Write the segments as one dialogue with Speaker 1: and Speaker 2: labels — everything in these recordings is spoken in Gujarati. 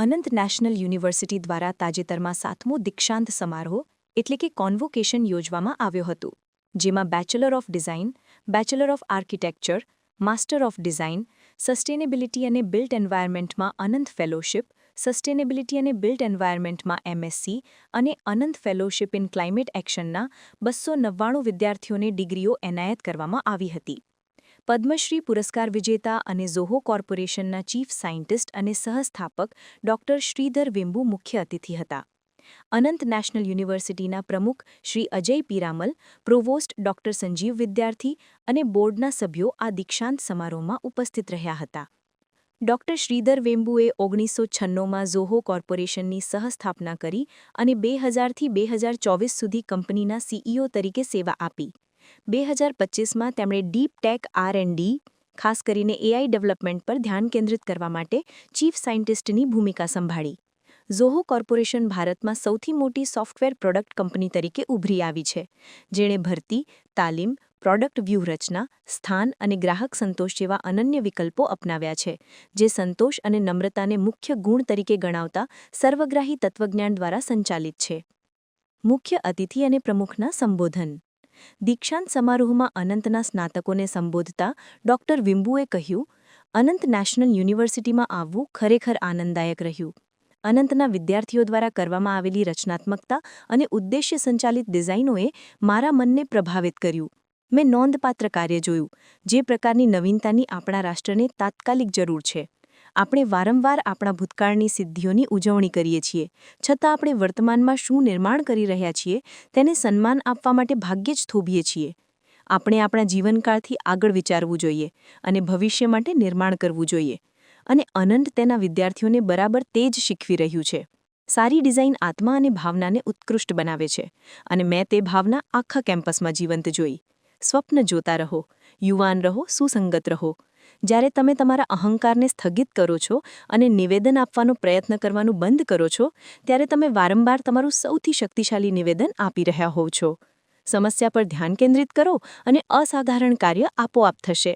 Speaker 1: અનંત નેશનલ યુનિવર્સિટી દ્વારા તાજેતરમાં સાતમો દીક્ષાંત સમારોહ એટલે કે કોન્વોકેશન યોજવામાં આવ્યો હતો, જેમાં bachelor of design bachelor of architecture master of design sustainability અને બિલ્ટ એન્વાયરમેન્ટમાં અનંત ફેલોશિપ સસ્ટેનેબિલિટી અને બિલ્ટ એન્વાયરમેન્ટમાં એમએસસી અને અનંત ફેલોશિપ ઇન ક્લાઇમેટ એક્શનના બસો નવ્વાણું વિદ્યાર્થીઓને ડિગ્રીઓ એનાયત કરવામાં આવી હતી. પદ્મશ્રી પુરસ્કાર વિજેતા અને ઝોહો કોર્પોરેશનના ચીફ સાયન્ટિસ્ટ અને સહસ્થાપક ડોક્ટર શ્રીધર વેમ્બુ મુખ્ય અતિથિ હતા. અનંત નેશનલ યુનિવર્સિટીના પ્રમુખ શ્રી અજય પીરામલ, પ્રોવોસ્ટ ડોક્ટર સંજીવ વિદ્યાર્થી અને બોર્ડના સભ્યો આ દીક્ષાંત સમારોહમાં ઉપસ્થિત રહ્યા હતા. ડોક્ટર શ્રીધર વેમ્બુએ ઓગણીસો છન્નુંમાં ઝોહો કોર્પોરેશનની સહસ્થાપના કરી અને બે હજારથી બે હજાર ચોવીસ સુધી કંપનીના સીઈઓ તરીકે સેવા આપી. બે હજાર પચીસમાં તેમણે deep tech R and D, ખાસ કરીને એઆઈ ડેવલપમેન્ટ પર ધ્યાન કેન્દ્રિત કરવા માટે ચીફ સાયન્ટિસ્ટની ભૂમિકા સંભાળી. ઝોહો કોર્પોરેશન ભારતમાં સૌથી મોટી સોફ્ટવેર પ્રોડક્ટ કંપની તરીકે ઉભરી આવી છે, જેણે ભરતી, તાલીમ, પ્રોડક્ટ વ્યૂહરચના, સ્થાન અને ગ્રાહક સંતોષ જેવા અનન્ય વિકલ્પો અપનાવ્યા છે, જે સંતોષ અને નમ્રતાને મુખ્ય ગુણ તરીકે ગણાવતા સર્વગ્રાહી તત્વજ્ઞાન દ્વારા સંચાલિત છે. મુખ્ય અતિથિ અને પ્રમુખના સંબોધન. દીક્ષાંત સમારોહમાં અનંતના સ્નાતકોને સંબોધતા ડોક્ટર વિંબુએ કહ્યું, અનંત નેશનલ યુનિવર્સિટીમાં આવવું ખરેખર આનંદદાયક રહ્યું. અનંતના વિદ્યાર્થીઓ દ્વારા કરવામાં આવેલી રચનાત્મકતા અને ઉદ્દેશ્ય સંચાલિત ડિઝાઇનોએ મારા મનને પ્રભાવિત કર્યું. મેં નોંધપાત્ર કાર્ય જોયું, જે પ્રકારની નવીનતાની આપણા રાષ્ટ્રને તાત્કાલિક જરૂર છે. આપણે વારંવાર આપણા ભૂતકાળની સિદ્ધિઓની ઉજવણી કરીએ છીએ. છતાં આપણે વર્તમાનમાં શું નિર્માણ કરી રહ્યા છીએ, તેને સન્માન આપવા માટે ભાગ્યે જ થોભીએ છીએ. આપણે આપણા જીવનકાળથી આગળ વિચારવું જોઈએ અને ભવિષ્ય માટે નિર્માણ કરવું જોઈએ. અને અનંત તેના વિદ્યાર્થીઓને બરાબર તે જ શીખવી રહ્યું છે. સારી ડિઝાઇન આત્મા અને ભાવનાને ઉત્કૃષ્ટ બનાવે છે અને મેં તે ભાવના આખા કેમ્પસમાં જીવંત જોઈ. સ્વપ્ન જોતા રહો, યુવાન રહો, સુસંગત રહો જ્યારે તમે તમારા અહંકારને સ્થગિત કરો છો અને નિવેદન આપવાનો પ્રયત્ન કરવાનું બંધ કરો છો, ત્યારે તમે વારંવાર તમારું સૌથી શક્તિશાળી નિવેદન આપી રહ્યા હોવ છો. સમસ્યા પર ધ્યાન કેન્દ્રિત કરો અને અસાધારણ કાર્ય આપોઆપ થશે.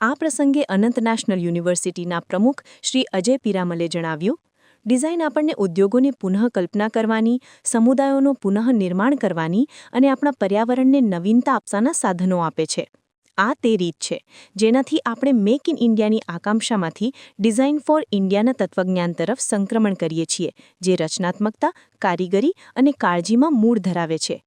Speaker 1: આ પ્રસંગે અનંત નેશનલ યુનિવર્સિટીના પ્રમુખ શ્રી અજય પીરામલે જણાવ્યું, ડિઝાઇન આપણને ઉદ્યોગોની પુનઃકલ્પના કરવાની, સમુદાયોનું પુનઃનિર્માણ કરવાની અને આપણા પર્યાવરણને નવીનતા આપવાના સાધનો આપે છે. આ તે રીત છે, જેનાથી આપણે મેક ઇન ઇન્ડિયાની આકાંક્ષામાંથી ડિઝાઇન ફોર ઇન્ડિયાના તત્વજ્ઞાન તરફ સંક્રમણ કરીએ છીએ, જે રચનાત્મકતા, કારીગરી અને કાળજીમાં મૂળ ધરાવે છે.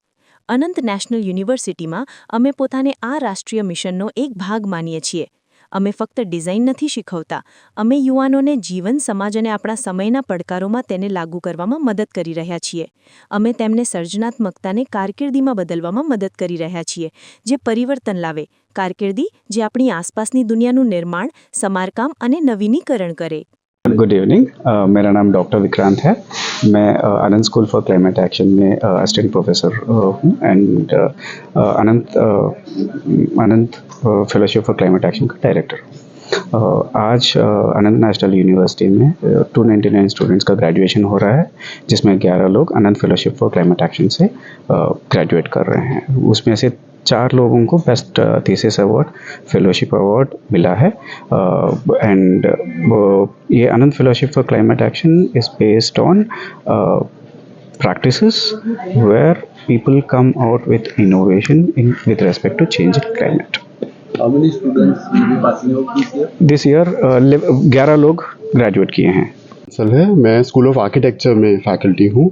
Speaker 1: અનંત નેશનલ યુનિવર્સિટીમાં અમે પોતાને આ રાષ્ટ્રીય મિશનનો એક ભાગ માનીએ છીએ. અમે ફક્ત ડિઝાઇન નથી શીખવતા, અમે યુવાનોને જીવન, સમાજ અને આપણા સમયના પડકારોમાં તેને લાગુ કરવામાં મદદ કરી રહ્યા છીએ. અમે તેમને સર્જનાત્મકતાને કારકિર્દીમાં બદલવામાં મદદ કરી રહ્યા છીએ, જે પરિવર્તન લાવે, કારકિર્દી જે આપણી આસપાસની દુનિયાનું નિર્માણ, સમારકામ અને નવીનીકરણ કરે.
Speaker 2: गुड इवनिंग uh, मेरा नाम डॉक्टर विक्रांत है. मैं uh, Anand school for climate action में असिस्टेंट प्रोफेसर हूँ and Anant Anant fellowship for climate action का डायरेक्टर हूँ uh, आज अनंत नेशनल यूनिवर्सिटी में टू नाइन्टी नाइन स्टूडेंट्स का ग्रेजुएशन हो रहा है जिसमें ग्यारह लोग Anant fellowship for climate action से ग्रेजुएट uh, कर रहे हैं. उसमें से चार लोगों को best thesis award fellowship award मिला है एंड ये Anant fellowship for climate action is based on practices where people come out with innovation in with respect to change in climate.
Speaker 3: How many students will be passing out this year?
Speaker 2: This year ग्यारह लोग ग्रेजुएट किए हैं
Speaker 4: सल है, मैं स्कूल ऑफ़ आर्किटेक्चर में फैकल्टी हूँ।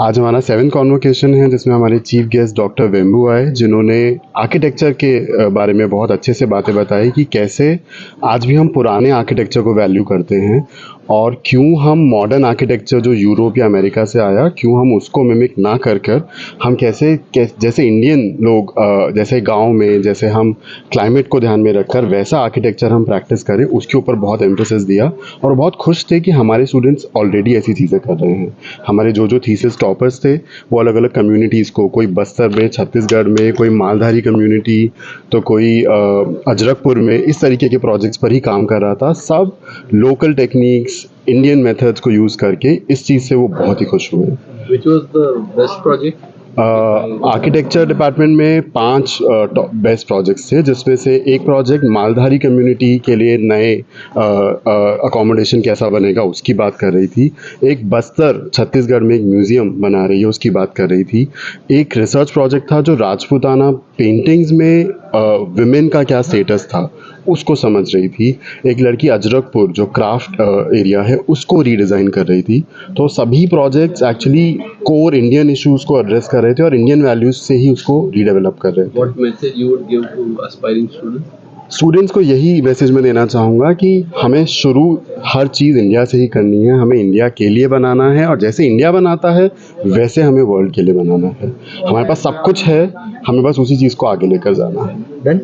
Speaker 4: आज हमारा सेवन कॉन्वोकेशन है, जिसमें हमारे चीफ गेस्ट डॉक्टर वेम्बू आए, जिन्होंने आर्किटेक्चर के बारे में बहुत अच्छे से बातें बताई कि कैसे आज भी हम पुराने आर्किटेक्चर को वैल्यू करते हैं। और क्यों हम मॉडर्न आर्किटेक्चर जो यूरोप या अमेरिका से आया क्यों हम उसको मिमिक ना कर कर हम कैसे कैस, जैसे इंडियन लोग जैसे गाँव में जैसे हम क्लाइमेट को ध्यान में रखकर वैसा आर्किटेक्चर हम प्रैक्टिस करें उसके ऊपर बहुत एम्फोसिस दिया और बहुत खुश थे कि हमारे स्टूडेंट्स ऑलरेडी ऐसी चीज़ें कर रहे हैं। हमारे जो जो थीसिस टॉपर्स थे वो अलग अलग कम्युनिटीज़ को कोई बस्तर में छत्तीसगढ़ में कोई मालधारी कम्युनिटी तो कोई अजरकपुर में इस तरीके के प्रोजेक्ट्स पर ही काम कर रहा था। सब लोकल टेक्निक्स इंडियन मेथड्स को यूज़ करके इस चीज़ से वो बहुत ही खुश हुए। आर्किटेक्चर डिपार्टमेंट में पाँच बेस्ट प्रोजेक्ट्स थे जिसमें से एक प्रोजेक्ट मालधारी कम्युनिटी के लिए नए अकोमोडेशन कैसा बनेगा उसकी बात कर रही थी। एक बस्तर छत्तीसगढ़ में एक म्यूज़ियम बना रही है उसकी बात कर रही थी। एक रिसर्च प्रोजेक्ट था जो राजपूताना पेंटिंग्स में विमेन का क्या स्टेटस था, उसको समझ रही थी। एक लड़की अजरकपुर, जो क्राफ्ट एरिया है, उसको रीडिज़ाइन कर रही थी। तो सभी projects actually core Indian issues को एड्रेस कर रहे थे और इंडियन वैल्यूज़ से ही उसको रीडेवलप कर रहे थे। स्टूडेंट्स को यही मैसेज मैं देना चाहूँगा कि हमें शुरू हर चीज़ इंडिया से ही करनी है। हमें इंडिया के लिए बनाना है और जैसे इंडिया बनाता है, वैसे हमें वर्ल्ड के लिए बनाना है। हमारे पास सब कुछ है, हमें बस उसी चीज़ को आगे लेकर जाना है।